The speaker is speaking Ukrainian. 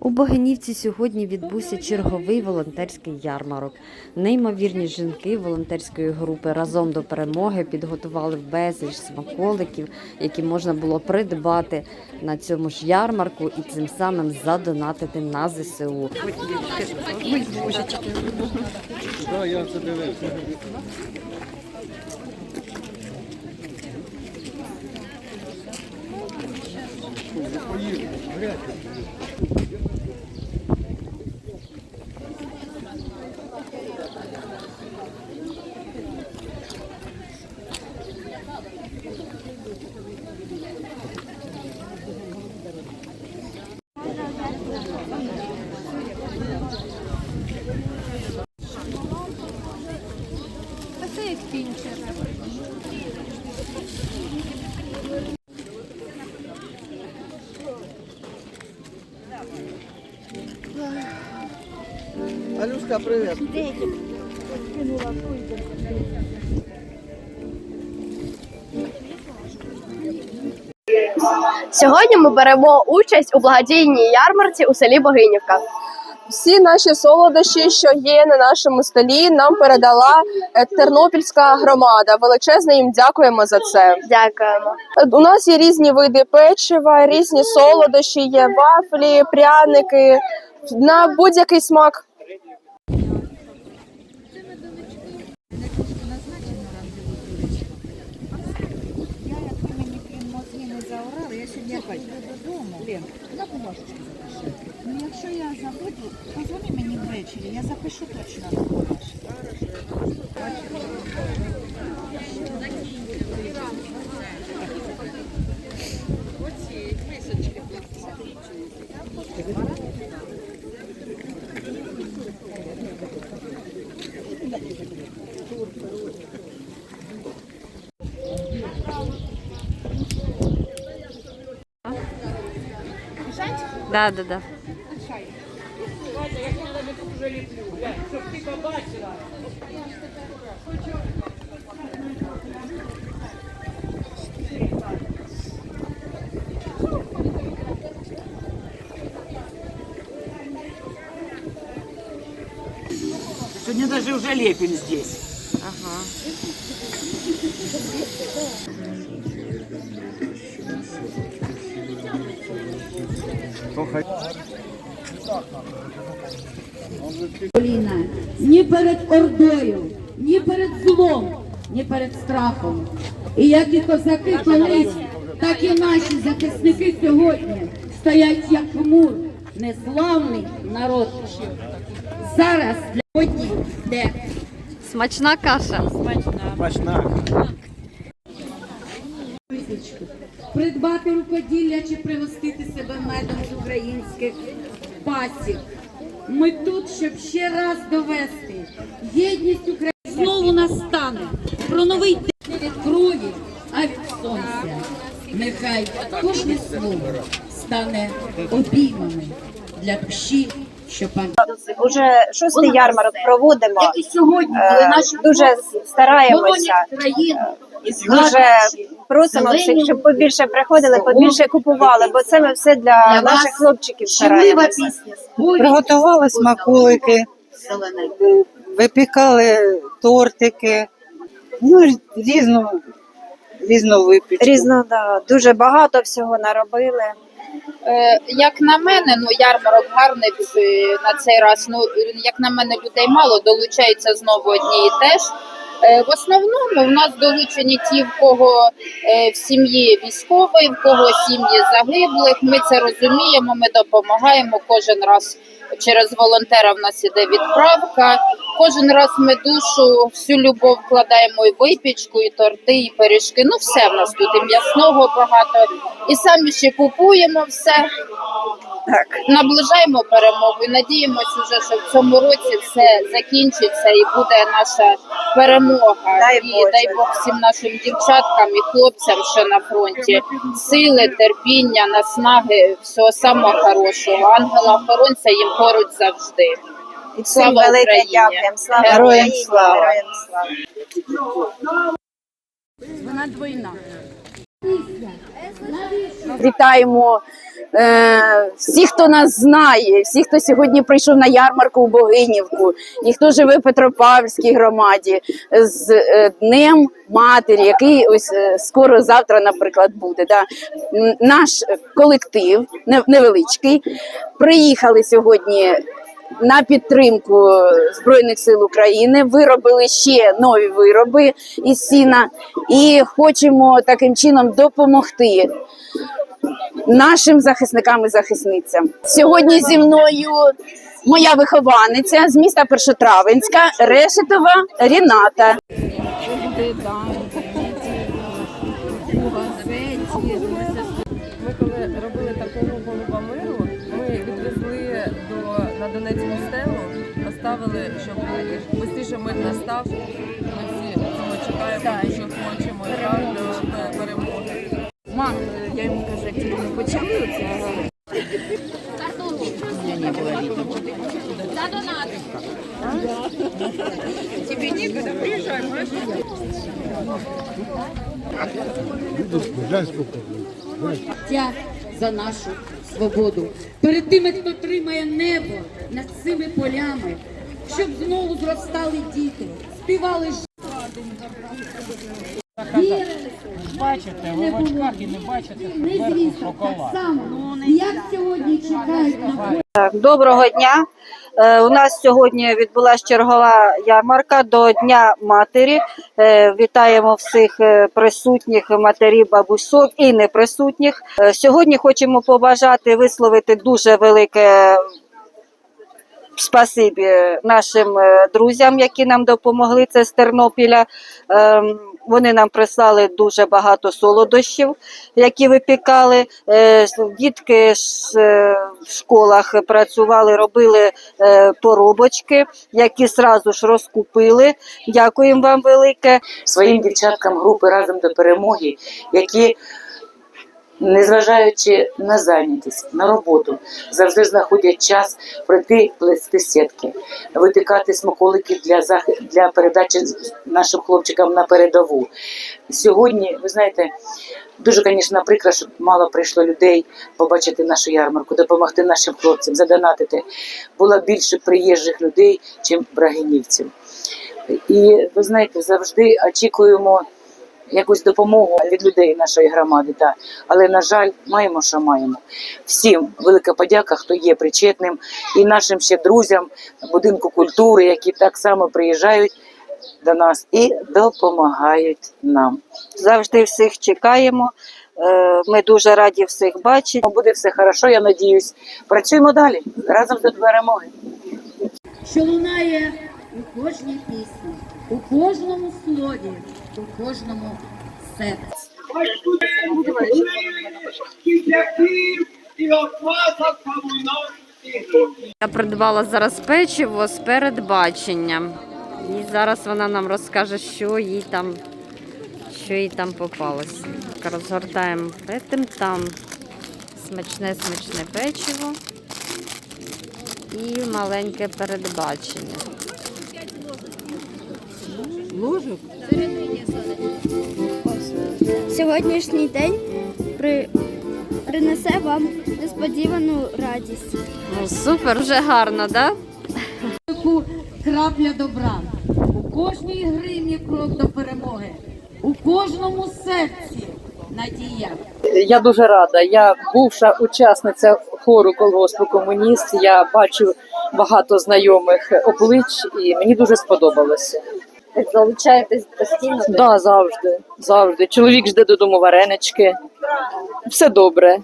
У Богинівці сьогодні відбувся черговий волонтерський ярмарок. Неймовірні жінки волонтерської групи разом до перемоги підготували безліч смаколиків, які можна було придбати на цьому ж ярмарку і цим самим задонатити на ЗСУ. Да, я це дивився. Поехали. Алюшка, привіт. Сьогодні ми беремо участь у благодійній ярмарці у селі Богинівка. Всі наші солодощі, що є на нашому столі, нам передала е, Тернопільська громада. Величезне їм дякуємо за це. Дякуємо. Е, У нас є різні види печива, різні солодощі, є вафлі, пряники на будь-який смак. Ну якщо я забуду, позвони мені ввечері, я запишу точно на бумажку. Да, да, да. Сегодня даже уже лепим здесь. Ага. Коліна ні перед ордою, ні перед злом, ні перед страхом. І як і козаки колись, так і наші захисники сьогодні стоять як мур, неславний народ. Зараз для одні де Смачна каша. Смачна. мисочку, придбати рукоділля чи пригостити себе медом з українських пасів. Ми тут, щоб ще раз довести єдність України знову настане про новий день від крові, а від сонця. Нехай кожне слово стане обіймами для душі, що пам'ятає. Уже шостий ярмарок проводимо. Як і сьогодні, Е, коли наші Дуже стараємося. країну Дуже просимо всіх, щоб побільше приходили, побільше купували, бо це ми все для наших хлопчиків стараємося. Приготували смаколики, випікали тортики, ну різну, різну випічку. Різно, да, дуже багато всього наробили. Е, Як на мене, ну ярмарок гарний е, на цей раз. Ну як на мене, людей мало долучаються знову одні і теж. Е, В основному в нас долучені ті, в кого е, в сім'ї військовий, в кого сім'ї загиблих. Ми це розуміємо. Ми допомагаємо кожен раз. Через волонтера в нас іде відправка. Кожен раз ми душу, всю любов вкладаємо і випічку, і торти, і пиріжки. Ну все в нас тут і м'ясного багато. І самі ще купуємо все. Так. Наближаємо перемогу і надіємося, уже, що в цьому році все закінчиться і буде наша перемога. Дай і Боже. дай Бог всім нашим дівчаткам і хлопцям, що на фронті, сили, терпіння, наснаги, всього самого хорошого. Ангела охоронця їм поруч завжди. І всім Слава велике Україні! дякуємо. Слава Героям Україні! слава! Героям слава! Вона двойна. Вітаємо е, всіх, хто нас знає, всіх, хто сьогодні прийшов на ярмарку у Богинівку, і хто живе в Петропавлівській громаді з е, Днем Матері, який ось е, скоро завтра, наприклад, буде. Да. Наш колектив невеличкий. Приїхали сьогодні на підтримку Збройних сил України. Виробили ще нові вироби із сіна і хочемо таким чином допомогти нашим захисникам і захисницям. Сьогодні зі мною моя вихованиця з міста Першотравенська Решетова Ріната. Ми коли робили такого голуба миру, Донецьку стелу, поставили, щоб швидше мир настав. Ми всі цього чекаємо, дуже хочемо і перемоги. Мам, я йому кажу, як тільки ми почали це. життя за нашу свободу. Перед тими, хто тримає небо над цими полями, щоб знову зростали діти, співали. Вірили, Бачите, ви в очках і не бачите, що не звісно, так само, як сьогодні чекають на доброго дня. Е, У нас сьогодні відбулася чергова ярмарка до Дня матері. Е, Вітаємо всіх е, присутніх матерів, бабусок і неприсутніх. Сьогодні хочемо побажати висловити дуже велике спасибі нашим е, друзям, які нам допомогли. Це з Тернопіля. Ем, Вони нам прислали дуже багато солодощів, які випікали. Е, Дітки е, в школах працювали, робили поробочки, які сразу ж розкупили. Дякуємо вам велике. своїм дівчаткам групи разом до перемоги, які, незважаючи на зайнятість, на роботу, завжди знаходять час пройти плести сітки, витикати смаколики для зах... для передачі нашим хлопчикам на передову. Сьогодні, ви знаєте, дуже, звісно, прикро, що мало прийшло людей побачити нашу ярмарку, допомогти нашим хлопцям, задонатити. Було більше приїжджих людей, ніж брагинівців. І ви знаєте, завжди очікуємо якусь допомогу від людей нашої громади. Да. Але, на жаль, маємо, що маємо. Всім велика подяка, хто є причетним, і нашим ще друзям будинку культури, які так само приїжджають до нас і допомагають нам. Завжди всіх чекаємо. Е, Ми дуже раді всіх бачити. Буде все хорошо, я надіюсь. Працюємо далі разом до перемоги. що лунає у кожній пісні, у кожному слові, у кожному серці. Я придбала зараз печиво з передбаченням. І зараз вона нам розкаже, що їй там, що їй там попалося. Розгортаємо тим там смачне смачне печиво і маленьке передбачення. Сьогоднішній день при... принесе вам несподівану радість. Ну, супер, вже гарно, так? Да? Крапля добра. У кожній гривні крок до перемоги, у кожному серці надія. Я дуже рада. Я бувша учасниця хору колгоспу комуніст. Я бачу багато знайомих облич, і мені дуже сподобалося. Залучаєтесь постійно. Да, завжди, завжди. Чоловік жде додому варенички. Все добре.